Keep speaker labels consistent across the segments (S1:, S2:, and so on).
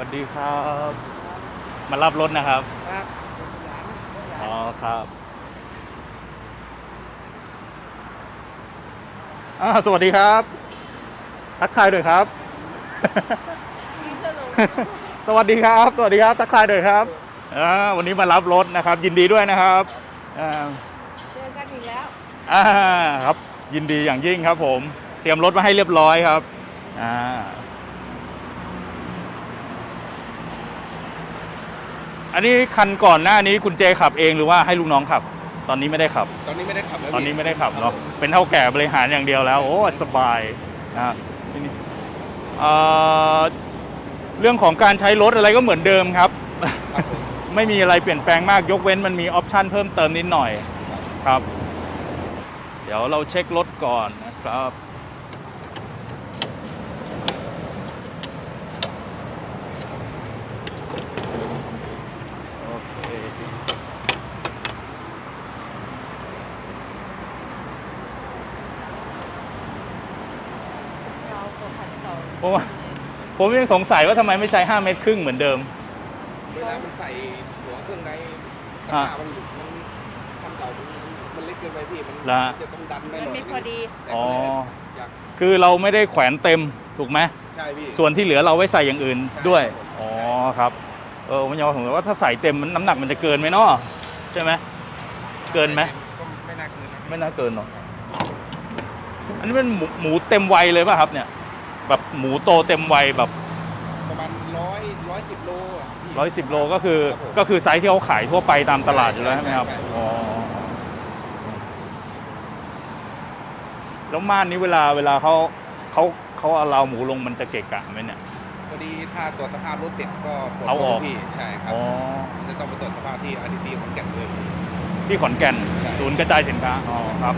S1: วัสดีครับ มารับรถนะครับ
S2: ครับ
S1: อ๋อครับอ่าสวัสดีครับ ทักทายด้วยครับ สวัสดีครับ สวัสดีครับ ทักทายด้วยครับอ่าวันนี้มารับรถนะครับ ยินดีด้วยนะครับอ่า
S3: เจอกันอีกแล้ว
S1: อ่าครับ ยินดีอย่างยิ่งครับ ผม เตรียมรถมาให้เรียบร้อยครับอ่า อันนี้คันก่อนหน้านี้คุณเจขับเองหรือว่าให้ลูกน้องขับ ตอนนี้ไม่ได้ขับ
S2: ตอนนี้ไม่ได้ขับแล้ว
S1: ตอนนี้ไม่ได้ขับเนาะเป็นเท่าแก่บริหารอย่างเดียวแล้ว โอ้สบายนะทีนี้เอ่อเรื่องของการใช้รถอะไรก็เหมือนเดิมครับ
S2: ครับผม
S1: ไม่มีอะไรเปลี่ยนแปลงมากยกเว้นมันมีออปชันเพิ่มเติมนิดหน่อยครับ เดี๋ยวเราเช็ครถก่อนนะครับ โอเค
S3: เราตัวขัน เก่า
S1: เพราะว่าผมยังสงสัยว่าทำไมไม่ใช้ 5 เมตรครึ่งเหมือนเดิม
S2: เวลามันใส่หัวเครื่องในตะ
S1: อะ
S2: ขามันมันทำเก่ามันมันเล็กเกินไปพี่มัน
S1: ละ
S2: จะต้องดันไปห
S3: มัน
S2: น่อย
S3: ไม่พอดี
S2: แต่
S1: อ๋อ
S2: ก็เลยอยาก
S1: คือเราไม่ได้แขวนเต็มถูกไหม
S2: ใช่พี่
S1: ส่วนที่เหลือเราไว้ใส่อย่างอื่นด้วย
S2: ใช่
S1: อ๋อครับเออผมยังผมว่าถ้าใส่เต็มมันน้ำหนักมันจะเกินไหมเนาะใช่ไหมเกินไหม
S2: ก็ไม่น่าเกินนะพี่
S1: ไม่น่าเกินหรอกอันนี้เป็นหมูหมูเต็มวัยเลยป่ะครับเนี่ย แบบหมูโตเต็มวัยแบบ
S2: ประมาณร้อยร้อยสิบโลอะพี่
S1: ร้อยสิบโลก็คือ
S2: ครับผม
S1: ก็คือไซส์ที่เขาขายทั่วไปตามตลาดอยู่แล้ว
S2: ใช่
S1: ใช่ไหมครับ
S2: ใช่
S1: อ๋อแล้วม่านนี้เวลาเวลาเขาเขาเขาเอาเราหมูลงมันจะเกะกะไหมเนี่ย
S2: พอดีถ้าตรวจสภาพรถเสร็จก็ปลด
S1: เอาออก
S2: พี่ใช่ครับ
S1: อ๋อ
S2: มันจะต้องไปตรวจสภาพที่อาร์ทีซีขอนแก่นด้วย
S1: ที่ขอนแก่น
S2: ใช่
S1: ศูนย์กระจายสินค้าอ๋อครับ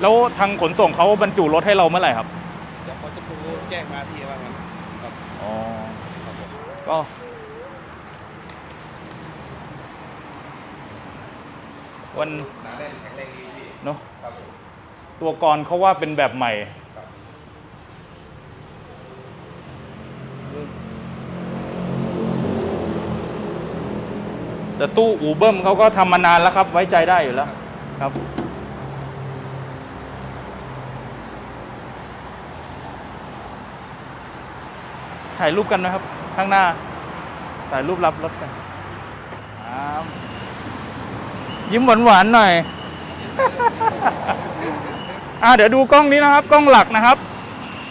S1: แล้วทางขนส่งเขาบรรจุรถให้เราเมื่อไหร่ครับ
S2: เดี๋ยวเขาจะโทรแจ้งมาพี่ว่ามันครับ
S1: อ๋อ
S2: ครับผม
S1: ก็ วัน
S2: หนาแน่นแข็งแรงดีพี่
S1: เนาะ
S2: ครับผม
S1: ตัวกรเขาว่าเป็นแบบใหม่
S2: ครับ
S1: แต่ตู้อูเบิ้มเขาก็ทำมานานแล้วครับ ไว้ใจได้อยู่แล้ว ครับ ถ่ายรูปกันนะครับ ข้างหน้า ถ่ายรูปรับรถกันครับยิ้มหวานๆหน่อย อ่าเดี๋ยวดูกล้องนี้นะครับ กล้องหลักนะครับ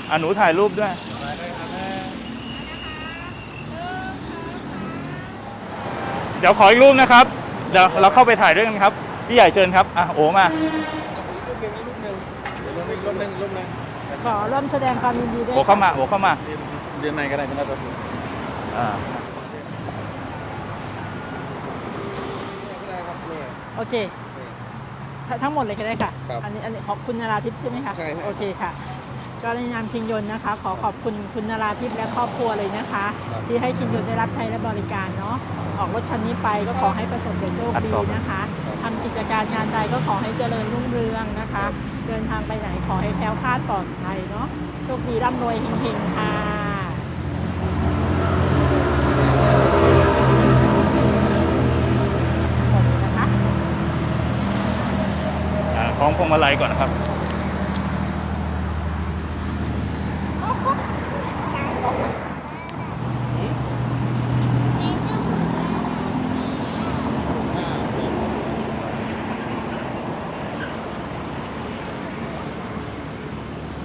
S1: อ่าหนูถ่ายรูปด้วยเดี๋ยวขออีกรูปนะครับ เดี๋ยวเราเข้าไปถ่ายด้วยกันครับ พี่ใหญ่เชิญครับ อะโอมา
S2: รูปหนึ่งรูปหนึ่งรูปหนึ่งรูปหนึ่งรูปหนึ่ง
S4: ขอร่วมแสดงความยินดีด้วย
S1: โอเข้ามาโอเข้ามา
S2: เดือนไหนก็ได้ไม่ได้ตัวถูก
S1: อ่า
S2: ไม่ได้ครับเนี่ย
S4: โอเคททั้งหมดเลยก็ได้ค่ะ
S2: ครับ
S4: อันนี้อันนี้ขอบคุณนาราทิพย์ใช่ไหมคะ
S2: ใช่ครับ
S4: โอเคค่ะ ก็ในนามคิงยนต์นะคะ ขอขอบคุณคุณนาราทิพย์และครอบครัวเลยนะคะ ที่ให้คิงยนต์ได้รับใช้และบริการเนาะออกรถคันนี้ไปก็ขอให้ประสบแต่โชคดีนะคะทำกิจการงานใดก็ขอให้เจริญรุ่งเรืองนะคะ เดินทางไปไหนขอให้แคล้วคลาดปลอดภัยเนาะโชคดีร่ำรวยเฮงๆค่ะ
S1: พวงมาลัยก่อนนะครับ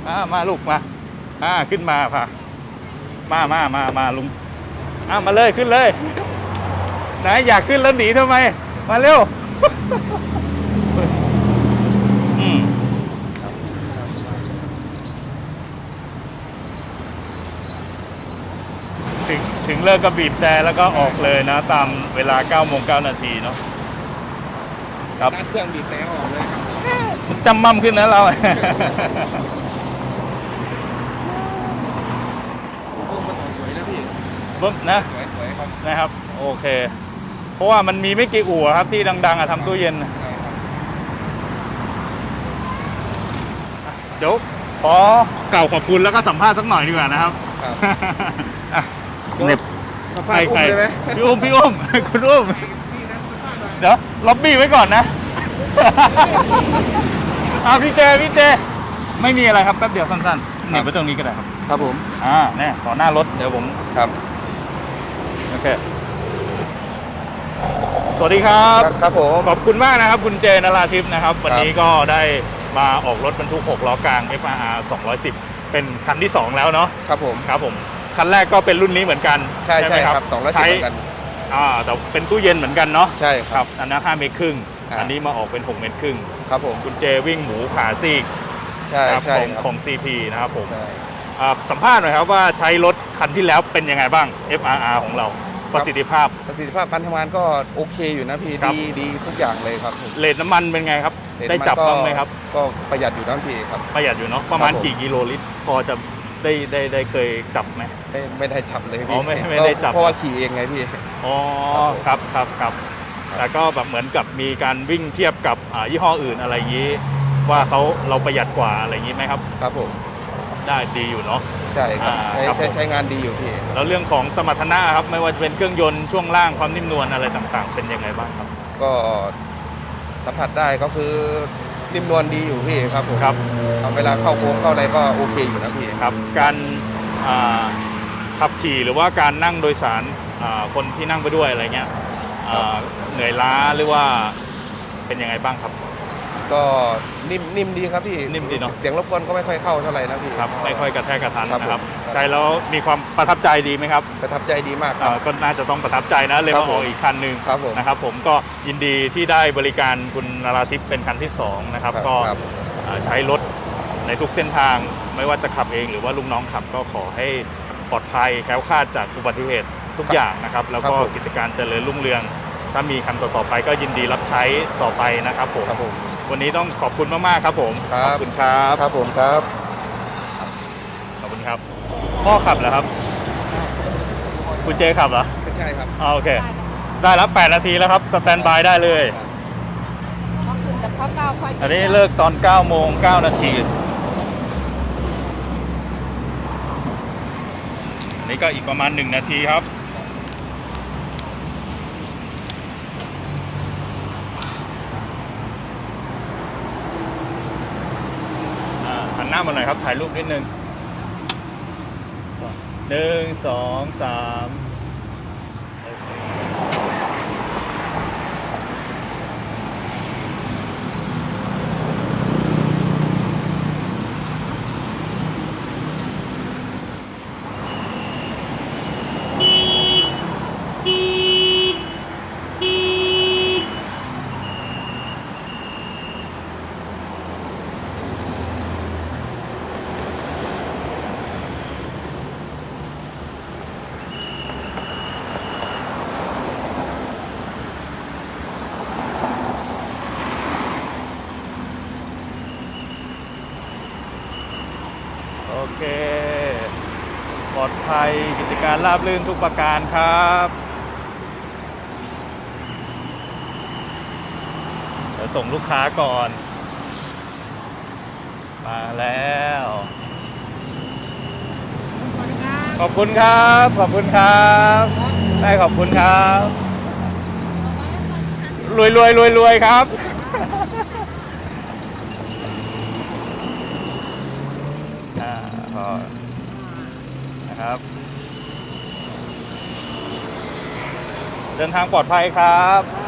S1: มามาลูกมา อ่าขึ้นมาค่ะ มามามามาลุง อ่ามาเลยขึ้นเลย ไหนอยากขึ้นแล้วหนีทำไม มาเร็ว อืม ถึงถึงเลิกก็บีบแต่แล้วก็ออกเลยนะ ตามเวลา9โมง9นาทีเนาะครับ
S2: นัดเครื่องบีบแต่ออกเลยครับ
S1: มันจำมั่มขึ้นนะเรา
S2: เครื่องมันออกสวยนะพี่
S1: บึ้มนะ
S2: สวยสวยครับ
S1: นะครับ โอเค เพราะว่ามันมีไม่กี่อู่อะครับที่ดังๆอะทำตู้เย็น
S2: ใช่ครับ
S1: เดี๋ยวขอกล่าวขอบคุณแล้วก็สัมภาษณ์สักหน่อยดีกว่านะครับ
S2: ครับ
S1: อะ เหน็บ
S2: สัมภาษณ์อุ้มได้ไหม
S1: พี่อุ้มพี่อุ้มคุณอุ้มเดี๋ยวล็อบบี้ไว้ก่อนนะอ่าพี่เจพี่เจ ไม่มีอะไรครับแป๊บเดียวสั้นๆเหน็บไว้ตรงนี้ก็ได้ครับ
S2: ครับผม
S1: อ่าเนี่ยต่อหน้ารถเดี๋ยวผม
S2: ครับ
S1: โอเคสวัสดีครับ
S2: ครับผม
S1: ขอบคุณมากนะครับ คุณเจนราทิพย์นะครับ วันนี้ก็ได้มาออกรถบรรทุก 6 ล้อกลาง FRR 210 เป็นคันที่ 2 แล้วเนาะ
S2: ครับผม
S1: ครับผม คันแรกก็เป็นรุ่นนี้เหมือนกัน
S2: ใช่
S1: ไหม
S2: ใช่ครับสองร้อยสิบ
S1: ใช้
S2: เหมือนกัน
S1: อ่าแต่เป็นตู้เย็นเหมือนกันเนาะ
S2: ใช่ค
S1: ค
S2: รั
S1: รับบอันนั้น5เมตรครึ่ง
S2: ครับ
S1: อันนี้มาออกเป็น 6 เมตรครึ่ง
S2: ครับผม
S1: คุณเจวิ่งหมูขาซีก
S2: ใช่
S1: นะครับ
S2: ใช่
S1: ของ
S2: ครับ
S1: ของ CP นะครับผม
S2: ใช่
S1: อ่าสัมภาษณ์หน่อยครับว่าใช้รถคันที่แล้วเป็นยังไงบ้าง FRR ของเราประสิทธิภาพ
S2: ประสิทธิภาพการทำงานก็โอเคอยู่นะพี่
S1: ครับ
S2: ดีดีทุกอย่างเลยครับผม
S1: เลทน้ำมันเป็นไงครับ
S2: เห็น
S1: ได้
S2: มัน
S1: จับ
S2: ก็
S1: บ้างไหมครับ
S2: ก็ประหยัดอยู่นะพี่ครับ
S1: ประหยัดอยู่เนาะประมาณ
S2: ครับผม
S1: กี่กิโลลิตรพอจะ ได้ได้ได้เคยจับไหม
S2: ไม่ไม่ได้จับเลย
S1: อ๋
S2: พี่
S1: อไม่ไม่ได้จับ
S2: เพราะว่าขี่เองไงพี่
S1: อ๋อ
S2: ค
S1: ค
S2: รั
S1: รับบครับครับแต่ก็แบบเหมือนกับมีการวิ่งเทียบกับอ่ายี่ห้ออื่นอะไรอย่างนี้ ว่าเขาเราประหยัดกว่าอะไรอย่างนี้ไหมครับ
S2: ครับผม
S1: ได้ดีอยู่เนาะ
S2: ใช่ครับ
S1: อ่า
S2: ใช้
S1: ครับ
S2: ใช้
S1: ผม
S2: ใช้งานดีอยู่พี่
S1: แล้วเรื่องของสมรรถนะครับไม่ว่าจะเป็นเครื่องยนต์ช่วงล่างความนิ่มนวลอะไรต่างๆ เป็นยังไงบ้างครับ
S2: ก็สัมผัสได้ก็คือ นิ่มนวลดีอยู่พี่ครับผม
S1: ครับ
S2: เอาเวลาเข้าโค้งเข้าอะไรก็โอเคอยู่นะพี่
S1: ครับ การอ่าขับขี่หรือว่าการนั่งโดยสารอ่าคนที่นั่งไปด้วยอะไรเงี้ยอ่าเหนื่อยล้าหรือว่าเป็นยังไงบ้างครับ
S2: ก็นิ่มนิ่มดีครับพี่
S1: นิ่มดีเนอะ
S2: เสียงรบกวนก็ไม่ค่อยเข้าเท่าไหร่นะพี่
S1: ครับไม่ค่อยกระแทกกระทัน
S2: ครับ
S1: นะครับ
S2: ผม
S1: ใช้แล้วมีความประทับใจดีไหมครับ
S2: ประทับใจดีมากค
S1: อ่า
S2: รับ
S1: ก็น่าจะต้องประทับใจนะเลย
S2: ครั
S1: มา
S2: บ
S1: อ
S2: ผม
S1: อกอีกคันหนึ่ง
S2: ครับผม
S1: นะครับผมก็ยินดีที่ได้บริการคุณนาราทิพย์เป็นคันที่สองนะครับ
S2: ครับ
S1: ก็
S2: ครับ
S1: อ่าใช้รถในทุกเส้นทางไม่ว่าจะขับเองหรือว่าลูกน้องขับก็ขอให้ปลอดภัยแคล้วคลาดจากอุบัติเหตุทุกอย่างนะครับ แล้วก็
S2: ครับผม
S1: กิจการเจริญรุ่งเรือง ถ้ามีคันต่อๆไปก็ยินดีรับใช้ต่อไปนะครับผม
S2: ครับผม
S1: วันนี้ต้องขอบคุณมากๆครับผม
S2: ครับ
S1: ขอบคุณครับ
S2: ครับผมครับ
S1: ขอบคุณครับ พ่อขับเหรอครับ คุณเจขับเหรอ
S2: ไม่ใช่ครับ
S1: อ๋อโอเค
S3: ได้ค่ะ
S1: ได้แล้ว8นาทีแล้วครับสแตนบายได้เลย
S3: พอขึ้นแต่พอเก้าค่อย
S1: อันนี้เลิกตอน9โมง9นาทีอันนี้ก็อีกประมาณ 1 นาทีครับ อ่า หันหน้ามาหน่อยครับ ถ่ายรูปนิดนึงหนึ่งสองสามโอเคโอเค ปลอดภัยกิจการราบรื่นทุกประการครับเดี๋ยวส่งลูกค้าก่อน มาแล้ว ขอบคุณครับ ขอบคุณครับ ได้ขอบคุณครับ รวยรวยรวยรวยครับ อ่าพอนะ ครับ เดินทางปลอดภัยครับ